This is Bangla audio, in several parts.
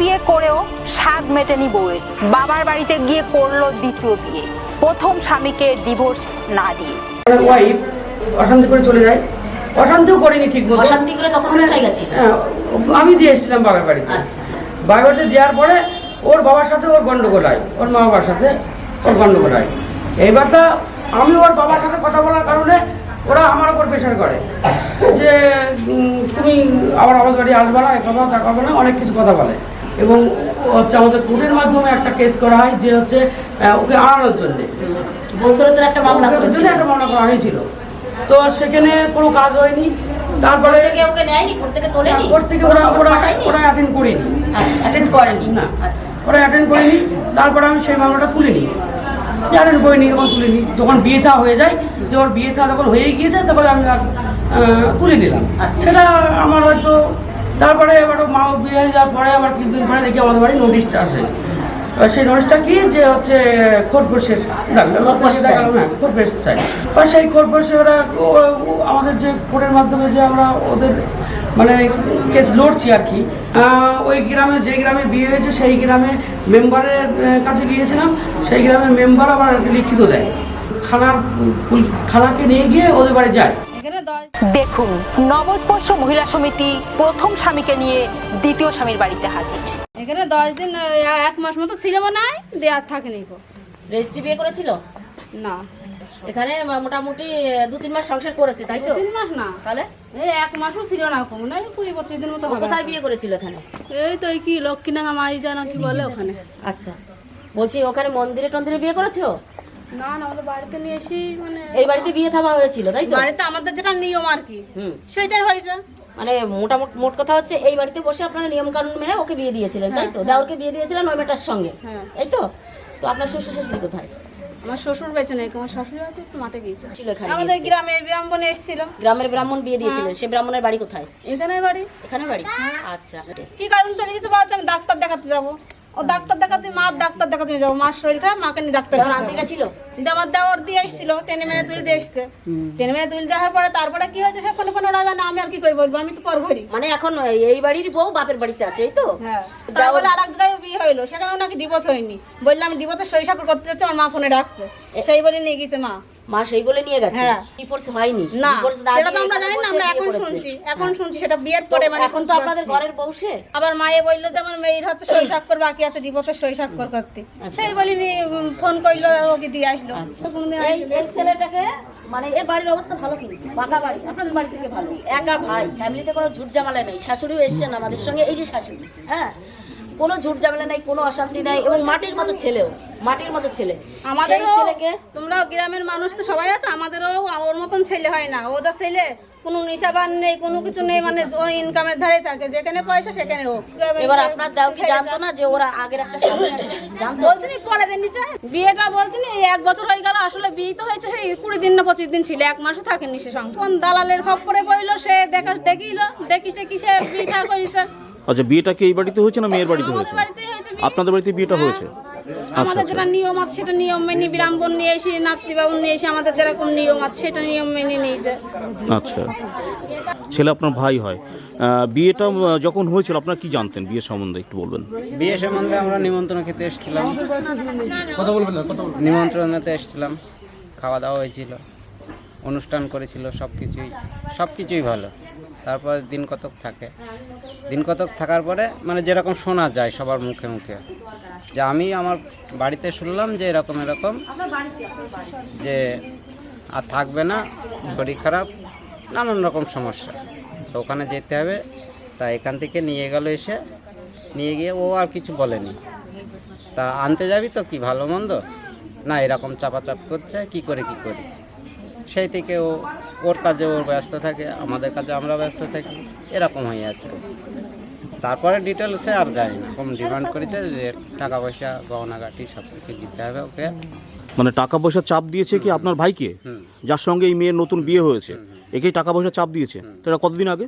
বিয়ে করেও স্বাদ মেটেনি বউয়ের। বাবার বাড়িতে গিয়ে করল দ্বিতীয় বিয়ে। প্রথম স্বামীকে ডিভোর্স না দিয়ে। ওয়াইফ অশান্তি করে চলে যায়। অশান্তিও করিনি ঠিক মতো অশান্তি করে তখন কোথায় গেছিল? হ্যাঁ, আমি দিয়ে এসেছিলাম বাবার বাড়িতে। আচ্ছা। বাবার বাড়িতে দেওয়ার পরে ওর বাবার সাথে ওর গন্ডগোল হয়। ওর মা বাবার সাথে ওর গন্ডগোল হয়। এইবারটা আমি ওর বাবার সাথে কথা বলার কারণে ওরা আমার উপর প্রেশার করে। যে তুমি আবার আমাদের বাড়ি আসবে না এ কথা তা করবে না অনেক কিছু কথা বলে। এবং হচ্ছে আমাদের কোর্টের মাধ্যমে একটা কেস করা হয় যে হচ্ছে ওকে আনানোর জন্যে। একটা মামলা করেছিল একটা মামলা করা হয়েছিল। তো সেখানে কোনো কাজ হয়নি। তারপরে থেকে ওকে নেয়নি? কোর্ট থেকে তোলেনি? ওর থেকে ওরা ওরা ওরা অ্যাটেন্ড করিনি। আচ্ছা অ্যাটেন্ড করেনি? না। আচ্ছা। ওরা অ্যাটেন্ড করিনি। তারপরে আমি সেই মামলাটা তুলে নিই অ্যাটেন্ড করিনি এবং তুলে নিই যখন বিয়ে থা হয়ে যায় যে ওর বিয়ে থা যখন হয়ে গিয়েছে তখন আমি তুলে নিলাম। আচ্ছা। সেটা আমার হয়তো তারপরে এবার মা বিয়ে হয়ে যাওয়ার পরে আবার কিছুদিন পরে দেখি আমাদের বাড়ি নোটিশটা আসে। সেই নোটিশটা কি যে হচ্ছে খোরপোশের খোরপোশ চাই। হ্যাঁ খোরপোশ চাই। আর সেই খোরপোশে ওরা আমাদের যে কোর্টের মাধ্যমে যে আমরা ওদের মানে কেস লড়ছি আর কি ওই গ্রামে যে গ্রামে বিয়ে হয়েছে সেই গ্রামে মেম্বারের কাছে গিয়েছিলাম সেই গ্রামের মেম্বার আবার লিখিত দেয়। থানার থানাকে নিয়ে গিয়ে ওদের বাড়ি যায়। দেখুন নবস্পর্শ মহিলা সমিতি প্রথম স্বামীকে নিয়ে দ্বিতীয় স্বামীর বাড়িতে হাজির। এখানে দশ দিন এক মাস মতো ছিল নাই আর থাকেনি গো। রেজিস্ট্রি বিয়ে করেছিল? না। এখানে মোটামুটি দু তিন মাস সংসার করেছে তাই তো? তিন মাস না। তাহলে? এই এক মাসও ছিল না কম না এই কুড়ি পঁচিশ দিন মতো কোথায় বিয়ে করেছিল এখানে? এই তো এই কি লক্ষ্মীনাঙ্গা মাছ দেয় না কি বলে ওখানে। আচ্ছা। বলছি ওখানে মন্দিরে টন্দিরে বিয়ে করেছ? না না আমাদের বাড়িতে নিয়ে এসে মানে এই বাড়িতে বিয়ে থামা হয়েছিল তাই তো? বাড়িতে আমাদের যেটা নিয়ম আর কি হুম। সেটাই হয়েছে। মানে মোটামুটি মোট কথা হচ্ছে এই বাড়িতে বসে আপনারা নিয়ম কানুন মেনে ওকে বিয়ে দিয়েছিলেন তাই তো? দেওরকে বিয়ে দিয়েছিলেন ওই মেয়েটার সঙ্গে হ্যাঁ। এই তো? তো আপনার শ্বশুর শাশুড়ি কোথায়? আমার শ্বশুর বেঁচে নেই আমার শাশুড়ি আছে একটু মাঠে গিয়েছে। ছিল এখানে আমাদের গ্রামে ব্রাহ্মণ এসেছিল। গ্রামের ব্রাহ্মণ বিয়ে দিয়েছিলেন সে ব্রাহ্মণের বাড়ি কোথায়? এখানে বাড়ি। এখানে বাড়ি? আচ্ছা। কি কারণ চলে গেছে বলছে আমি ডাক্তার দেখাতে যাব। ও ডাক্তার দেখাতে মা ডাক্তার দেখাতে যাব। মার শরীর মাকে নিয়ে ডাক্তার। গেছিল কিন্তু আমার দেওয়ার দিয়ে এসেছিল টেনে মেরে তুলে দিয়ে এসছে। টেনে মেরে তুলে দেওয়ার পরে তারপরে কি হয়েছে সে ফোনে ফোনে ওরা জানে আমি আর কি করে বলব? আমি তো পর ঘড়ি মানে এখন এই- এই বাড়ির বউ বাপের বাড়িতে আছে এই তো? হ্যাঁ। তারপরে আর এক জায়গায় বিয়ে হইল। সেখানেও নাকি ডিভোর্স হয়নি। বললাম ডিভোর্সের সই স্বাক্ষর করতে যাচ্ছে আমার মা ফোনে ডাকছে। সেই বলে নিয়ে গেছে মা। মা সেই বলে নিয়ে গেছে। হ্যাঁ। ডিভোর্স হয়নি। না সেটা তো আমরা জানি না আমরা এখন শুনছি এখন শুনছি সেটা বিয়ের পরে মানে এখন তো আপনাদের ঘরের বউ সে? আবার মায়ে বলল যে আমার মেয়ের হচ্ছে সই স্বাক্ষর বাকি আছে ডিভোর্সের সই স্বাক্ষর করতে। সেই বলিনি ফোন করল ওকে দিয়ে আসলো। তো কোনোদিন এই ছেলেটাকে মানে এর বাড়ির অবস্থা ভালো কিন্তু পাকা বাড়ি আপনাদের বাড়ি থেকে ভালো। একা ভাই ফ্যামিলিতে কোনো ঝুট ঝামেলা নেই শাশুড়িও এসছেন আমাদের সঙ্গে এই যে শাশুড়ি হ্যাঁ? কোনো ঝুট ঝামেলা নাই কোনো অশান্তি নাই এবং মাটির মতো ছেলেও মাটির মতো ছেলে। সেই আমাদেরও ছেলেকে তোমরা গ্রামের মানুষ তো সবাই আছে আমাদেরও ওর মতন ছেলে হয় না। ও যা ছেলে কোনো নিশাবান নেই কোনো কিছু নেই মানে ও ইনকামের ধারে থাকে যেখানে পয়সা সেখানে ও এবার আপনার দাও কি জানতো না যে ওরা আগের একটা আছে? জানতো? বলছিনি পরে দিন নিচে? বিয়েটা বলছিনি এই এক বছর হয়ে গেল আসলে বিয়ে তো হয়েছে সেই কুড়ি দিন না পঁচিশ দিন ছিল এক মাসও থাকেনি সে সঙ্গে কোন দালালের খপ্পরে পড়ল সে দেখা দেখিল দেখি সে কিসে বিয়েটা করেছে আচ্ছা বিয়েটা কি এই বাড়িতে হয়েছে না মেয়ের বাড়িতে হয়েছে? বিয়ে। আপনাদের বাড়িতে বিয়েটা হয়েছে? আমাদের যেটা নিয়ম আছে সেটা নিয়ম মেনে বিরাম্বন নিয়ে এসে নাতিবাবু নিয়ে এসে আমাদের যেরকম নিয়ম আছে সেটা নিয়ম মেনে নিয়েছে। আচ্ছা। ছেলে আপনার ভাই হয়। বিয়েটা যখন হয়েছিল আপনারা কি জানতেন বিয়ের সম্বন্ধে একটু বলবেন? বিয়ে সম্বন্ধে আমরা নিমন্ত্রণ খেতে এসেছিলাম। কথা বলবেন নিমন্ত্রণ নিমন্ত্রণেতে এসেছিলাম। খাওয়া দাওয়া হয়েছিল অনুষ্ঠান করেছিল সব কিছুই সব কিছুই ভালো। তারপর দিন কতক থাকে। দিন কতক থাকার পরে মানে যেরকম শোনা যায় সবার মুখে মুখে। যে আমি আমার বাড়িতে শুনলাম যে এরকম এরকম যে আর থাকবে না, শরীর খারাপ, নানান রকম সমস্যা। তো ওখানে যেতে হবে, তা এখান থেকে নিয়ে গেল এসে, নিয়ে গিয়ে ও আর কিছু বলেনি। তা আনতে যাবি তো কি, ভালো মন্দ? না, এরকম চাপাচাপ করছে, কি করে, কি করি? সেই থেকে ও ওর কাজে ওর ব্যস্ত থাকে আমাদের কাজে আমরা ব্যস্ত থাকি এরকম হয়ে যাচ্ছে। তারপরে ডিটেলসে আর যায় না। কম ডিমান্ড করেছে যে টাকা পয়সা গহনাগাটি সব কিছু দিতে হবে ওকে। মানে টাকা পয়সা চাপ দিয়েছে কি আপনার ভাইকে? যার সঙ্গে এই মেয়ের নতুন বিয়ে হয়েছে। একেই টাকা পয়সা চাপ দিয়েছে। তো এটা কতদিন আগে?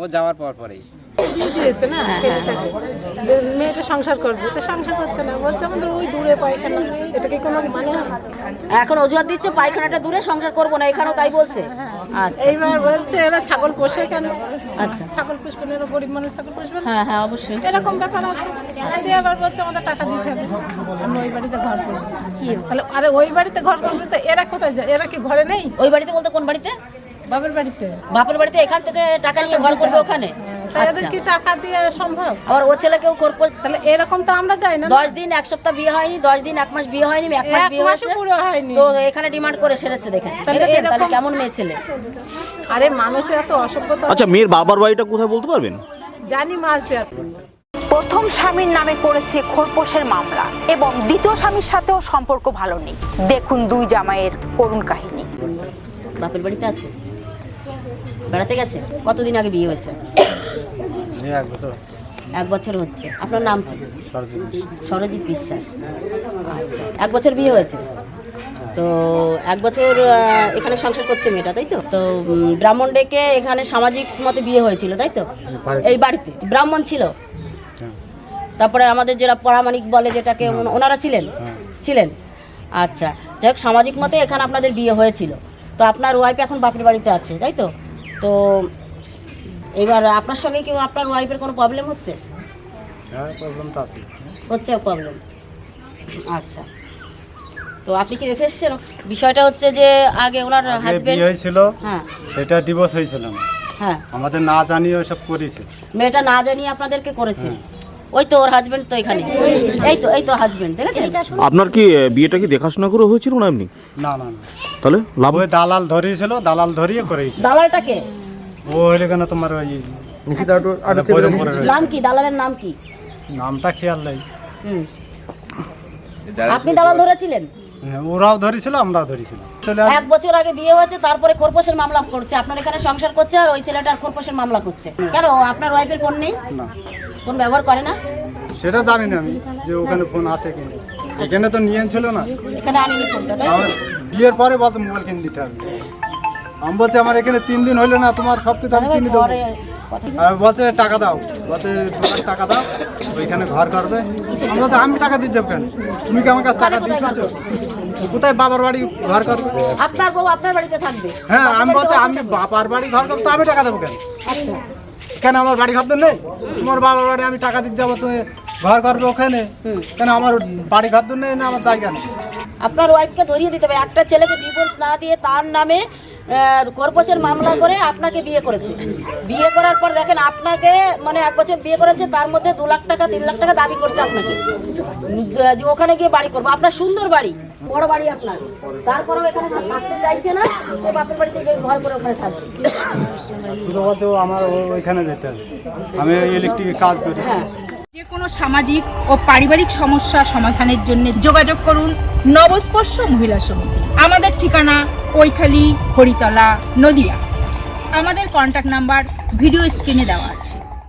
ও যাওয়ার পর পরেই। দিয়েছে না? ছেলেটাকে যে মেয়েটা সংসার করবে তো সংসার করছে না। বলছে আমাদের ওই দূরে পায়খানা। এটা কি কোনো মানে? এখন অজুহাত দিচ্ছে পায়খানাটা দূরে সংসার করব না এখানেও তাই বলছে। আচ্ছা। এইবার বলছে এরা ছাগল পোষে কেন? আচ্ছা। ছাগল পুষবে না, এরা গরিব মানুষ ছাগল পুষবে হ্যাঁ হ্যাঁ অবশ্যই। এরকম ব্যাপার আছে। সে আবার বলছে আমাদের টাকা দিতে হবে। আমরা ওই বাড়িতে ঘর করব। তাহলে আরে ওই বাড়িতে ঘর করব তো এরা কোথায় যায়? এরা কি ঘরে নেই? ওই বাড়িতে বলতে কোন বাড়িতে? বাবার বাড়িতে? বাপের বাড়িতে এখান থেকে টাকা নিয়ে ঘর করবে ওখানে? তাই এদের আচ্ছা। কি টাকা দিয়ে সম্ভব? আবার ও ছেলেকেও করব তাহলে এরকম তো আমরা যাই না দশ দিন এক সপ্তাহ বিয়ে হয়নি দশ দিন এক মাস বিয়ে হয়নি এক মাস বিয়ে মাসও হয়েছে। পুরো হয়নি। তো এখানে ডিমান্ড করে সেরেছে দেখেন। তাহলে কেমন মেয়ে ছেলে? আরে মানুষের এত অসভ্যতা। আচ্ছা মেয়ের বাবার বাড়িটা কোথায় বলতে পারবেন? জানি মাছ দেওয়া প্রথম স্বামীর নামে করেছে খোরপোশের মামলা এবং দ্বিতীয় স্বামীর সাথেও সম্পর্ক ভালো নেই। দেখুন দুই জামাইয়ের করুণ কাহিনী। বাপের বাড়িতে আছে? বেড়াতে গেছে? কতদিন আগে বিয়ে হয়েছে? এক বছর এক বছর হচ্ছে। আপনার নাম কি? সরজিৎ বিশ্বাস। আচ্ছা এক বছর বিয়ে হয়েছে? তো এক বছর এখানে সংসার করছে মেয়েটা তাই তো? তো ব্রাহ্মণ ডেকে এখানে সামাজিক মতে বিয়ে হয়েছিল তাই তো? এই বাড়িতে। ব্রাহ্মণ ছিল? তারপরে আমাদের যারা পরামানিক বলে যেটাকে ওনারা ছিলেন? ছিলেন? আচ্ছা যাই হোক সামাজিক মতে এখানে আপনাদের বিয়ে হয়েছিল। তো আপনার ওয়াইফ এখন বাপের বাড়িতে আছে তাই তো? তো এবার আপনার সঙ্গে কি আপনার ওয়াইফের কোনো প্রবলেম হচ্ছে? হ্যাঁ প্রবলেম তো আছে হচ্ছে প্রবলেম আচ্ছা। তো আপনি কি রেখে এসেছেন? বিষয়টা হচ্ছে যে আগে ওনার হাজবেন্ড হয়েছিল হ্যাঁ। সেটা ডিভোর্স হয়েছিল। না। হ্যাঁ। আমাদের না জানিয়ে ওসব করেছে। মেয়েটা না জানিয়ে আপনাদেরকে করেছে? ওই তো ওর হাজবেন্ড তো এখানে। এই তো এই তো হাজবেন্ড দেখেছেন? আপনার কি বিয়েটা কি দেখাশোনা করে হয়েছিল না এমনি? না না না। তাহলে লাভ ওই দালাল ধরিয়েছিল দালাল ধরিয়ে করেছে। দালালটাকে? ও হইলে কেন তোমার ওই ওই- নাম কি? দালালের নাম কি? নামটা খেয়াল নেই। হুম। আপনি দালাল ধরেছিলেন? হ্যাঁ, ওরাও ধরেছিল আমরাও ধরেছিল চলে আস এক বছর আগে বিয়ে হয়েছে তারপরে খোরপোশের মামলা করছে। আপনার এখানে সংসার করছে আর ওই ছেলেটার খোরপোশের মামলা করছে। কেন? আপনার ওয়াইফের ফোন নেই? ফোন ব্যবহার করে না? সেটা জানি না আমি যে ওখানে ফোন আছে কিনা এখানে তো নিয়ে ছিল না। এখানে আনিনি ফোনটা তাই বিয়ের পরে বলতো মোবাইল কিনে দিতে হবে। আমি বলছি আমার এখানে তিন দিন হইল না তোমার সব কিছু আমি কিনে দেবো। আর বলছে। টাকা দাও। বলছে দু টাকা দাও ওইখানে ঘর করবে। আমি বলছি আমি টাকা যাব কেন? তুমি কি আমার কাছে টাকা কোথায় দিচ্ছ কোথায় বাবার বাড়ি ঘর করবে আপনার বউ আপনার বাড়িতে থাকবে। হ্যাঁ আমি বলতে আমি বাবার বাড়ি ঘর করব তো আমি টাকা দেবো কেন? আচ্ছা। কেন আমার বাড়ি ঘর তো নেই? তোমার বাবার বাড়ি আমি টাকা দিতে যাব তুমি ঘর করবে ওখানে? কেন আমার বাড়ি ঘর তো নেই না আমার জায়গা নেই? আপনার ওয়াইফকে ধরিয়ে দিতে হবে। একটা ছেলেকে ডিভোর্স না দিয়ে তার নামে কর্পোসের মামলা করে আপনাকে বিয়ে করেছে। বিয়ে করার পর দেখেন আপনাকে মানে এক বছর বিয়ে করেছে তার মধ্যে দু লাখ টাকা তিন লাখ টাকা দাবি করছে আপনাকে। যে ওখানে গিয়ে বাড়ি করব। আপনার সুন্দর বাড়ি বড় বাড়ি আপনার। তারপরেও এখানে সব থাকতে চাইছে না সে বাপের বাড়িতে গিয়ে ঘর করে ওখানে থাকবে। শুধু আমার ওইখানে যেতে আমি ইলেকট্রিকের কাজ করি। হ্যাঁ। যে কোনো সামাজিক ও পারিবারিক সমস্যা সমাধানের জন্য যোগাযোগ করুন নবস্পর্শ মহিলা সমিতি। আমাদের ঠিকানা কৈখালি হরিতলা নদিয়া। আমাদের কন্ট্যাক্ট নাম্বার ভিডিও স্ক্রিনে দেওয়া আছে।